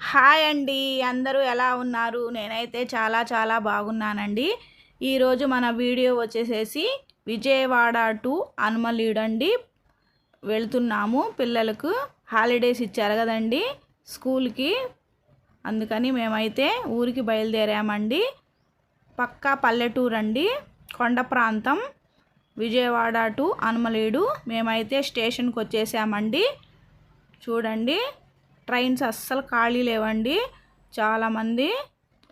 Hi అండి అందరూ ఎలా ఉన్నారు? నేనైతే చాలా చాలా బాగున్నానండి. ఈరోజు మన వీడియో వచ్చేసేసి విజయవాడ టు అనుమలీడండి వెళ్తున్నాము పిల్లలకు హాలిడేస్ ఇచ్చారు కదండి స్కూల్కి. అందుకని మేమైతే ఊరికి బయలుదేరామండి. పక్కా పల్లెటూరు అండి కొండ ప్రాంతం. విజయవాడ టు అనుమలీడు మేమైతే స్టేషన్కి వచ్చేసామండి. చూడండి. ట్రైన్స్ అస్సలు ఖాళీ లేవండి. చాలామంది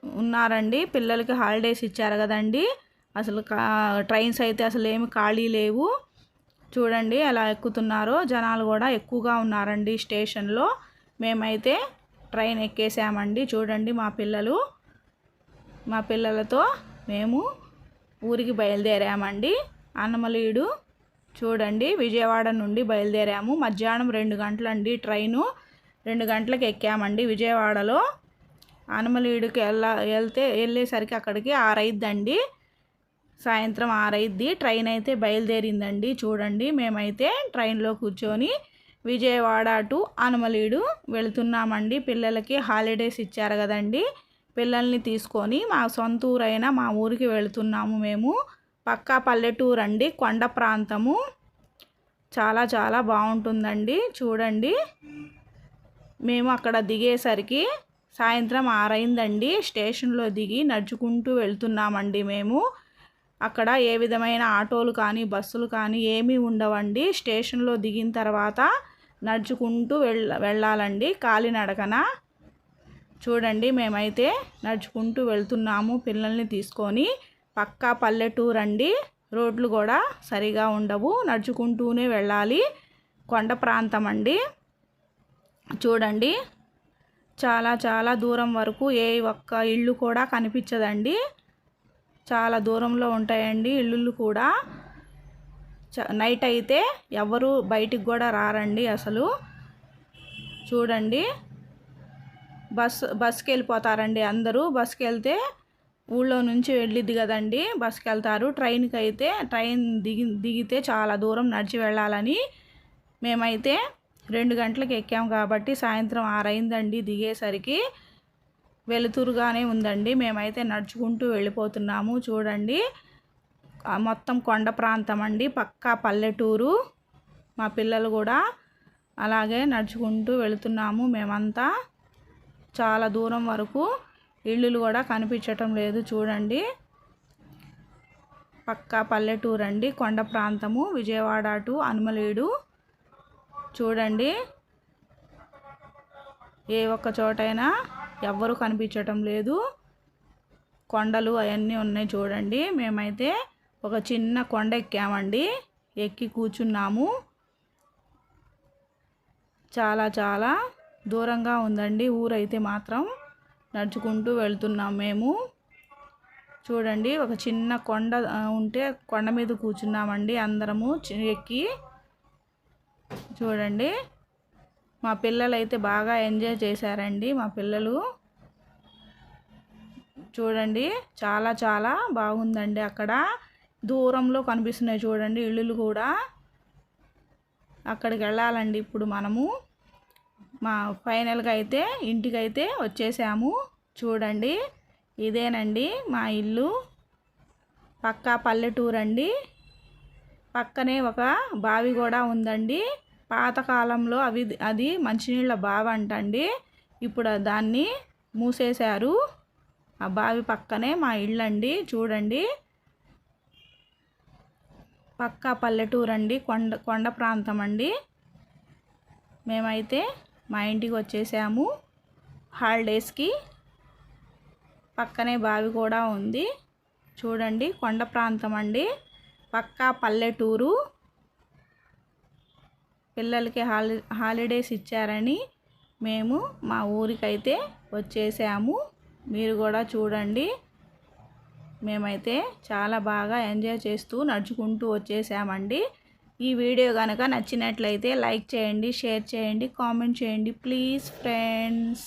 ఉన్నారండి. పిల్లలకి హాలిడేస్ ఇచ్చారు కదండి. అసలు ట్రైన్స్ అయితే అసలు ఏమి ఖాళీ లేవు. చూడండి ఎలా ఎక్కుతున్నారో. జనాలు కూడా ఎక్కువగా ఉన్నారండి స్టేషన్లో. మేమైతే ట్రైన్ ఎక్కేసామండి. చూడండి మా పిల్లలు. మా పిల్లలతో మేము ఊరికి బయలుదేరామండి. అన్నమలీడు చూడండి విజయవాడ నుండి బయలుదేరాము. మధ్యాహ్నం రెండు గంటలండి ట్రైను. రెండు గంటలకు ఎక్కామండి. విజయవాడలో అనమలీడుకి వెళ్ళ వెళ్తే వెళ్ళేసరికి అక్కడికి ఆరైద్దండి. సాయంత్రం ఆరైద్ది. ట్రైన్ అయితే బయలుదేరిందండి. చూడండి మేమైతే ట్రైన్లో కూర్చొని విజయవాడ టు అనుమలీడు వెళుతున్నామండి. పిల్లలకి హాలిడేస్ ఇచ్చారు కదండి. పిల్లల్ని తీసుకొని మా సొంత ఊరైన మా ఊరికి వెళుతున్నాము మేము. పక్కా పల్లెటూరు అండి కొండ ప్రాంతము. చాలా చాలా బాగుంటుందండి. చూడండి. మేము అక్కడ దిగేసరికి సాయంత్రం ఆరైందండి. స్టేషన్లో దిగి నడుచుకుంటూ వెళ్తున్నామండి మేము. అక్కడ ఏ విధమైన ఆటోలు కానీ బస్సులు కానీ ఏమీ ఉండవండి. స్టేషన్లో దిగిన తర్వాత నడుచుకుంటూ వెళ్ళ వెళ్ళాలండి కాలినడకన చూడండి మేమైతే నడుచుకుంటూ వెళ్తున్నాము పిల్లల్ని తీసుకొని. పక్కా పల్లెటూరు అండి రోడ్లు కూడా సరిగా ఉండవు. నడుచుకుంటూనే వెళ్ళాలి. కొండ ప్రాంతం అండి. చూడండి. చాలా చాలా దూరం వరకు ఏ ఒక్క ఇల్లు కూడా కనిపించదండి. చాలా దూరంలో ఉంటాయండి ఇల్లులు కూడా. నైట్ అయితే ఎవరు బయటికి కూడా రారండి అసలు. చూడండి. బస్ బస్కి వెళ్ళిపోతారండి అందరూ. బస్కి వెళ్తే ఊళ్ళో నుంచి వెళ్ళిద్ది కదండి బస్కి వెళ్తారు. ట్రైన్కి అయితే ట్రైన్ దిగి దిగితే చాలా దూరం నడిచి వెళ్ళాలని మేమైతే రెండు గంటలకు ఎక్కాము కాబట్టి సాయంత్రం ఆరైందండి దిగేసరికి. వెలుతురుగానే ఉందండి. మేమైతే నడుచుకుంటూ వెళ్ళిపోతున్నాము. చూడండి. మొత్తం కొండ ప్రాంతం అండి. పక్కా పల్లెటూరు. మా పిల్లలు కూడా అలాగే నడుచుకుంటూ వెళుతున్నాము. మేమంతా చాలా దూరం వరకు ఇల్లులు కూడా కనిపించటం లేదు. చూడండి. పక్కా పల్లెటూరు అండి కొండ ప్రాంతము. విజయవాడ టు అనుమలేడు చూడండి. ఏ ఒక్క చోటైనా ఎవ్వరూ కనిపించటం లేదు. కొండలు అవన్నీ ఉన్నాయి చూడండి. మేమైతే ఒక చిన్న కొండ ఎక్కామండి. ఎక్కి కూర్చున్నాము. చాలా చాలా దూరంగా ఉందండి. ఊరైతే మాత్రం నడుచుకుంటూ వెళ్తున్నాం మేము. చూడండి ఒక చిన్న కొండ ఉంటే కొండ మీద కూర్చున్నామండి అందరము. ఎక్కి చూడండి. మా పిల్లలు అయితే బాగా ఎంజాయ్ చేశారండి మా పిల్లలు. చూడండి చాలా చాలా బాగుందండి అక్కడ. దూరంలో కనిపిస్తున్నాయి చూడండి ఇల్లులు కూడా. అక్కడికి వెళ్ళాలండి ఇప్పుడు మనము. మా ఫైనల్గా అయితే ఇంటికైతే వచ్చేసాము. చూడండి ఇదేనండి మా ఇల్లు. పక్కా పల్లెటూరు అండి పక్కనే ఒక బావి కూడా ఉందండి. పాతకాలంలో అవి అది మంచినీళ్ళ బావి అంటండి. ఇప్పుడు దాన్ని మూసేశారు. ఆ బావి పక్కనే మా ఇల్లు అండి చూడండి. పక్కా పల్లెటూరు అండి కొండ కొండ ప్రాంతం అండి మేమైతే మా ఇంటికి వచ్చేసాము. హాలిడేస్కి. పక్కనే బావి కూడా ఉంది. చూడండి కొండ ప్రాంతం అండి పక్కా పల్లెటూరు. పిల్లలకి హాలి హాలిడేస్ ఇచ్చారని మేము మా ఊరికైతే వచ్చేసాము. మీరు కూడా చూడండి. మేమైతే చాలా బాగా ఎంజాయ్ చేస్తూ నడుచుకుంటూ వచ్చేసామండి. ఈ వీడియో కనుక నచ్చినట్లయితే లైక్ చేయండి షేర్ చేయండి కామెంట్ చేయండి ప్లీజ్ ఫ్రెండ్స్.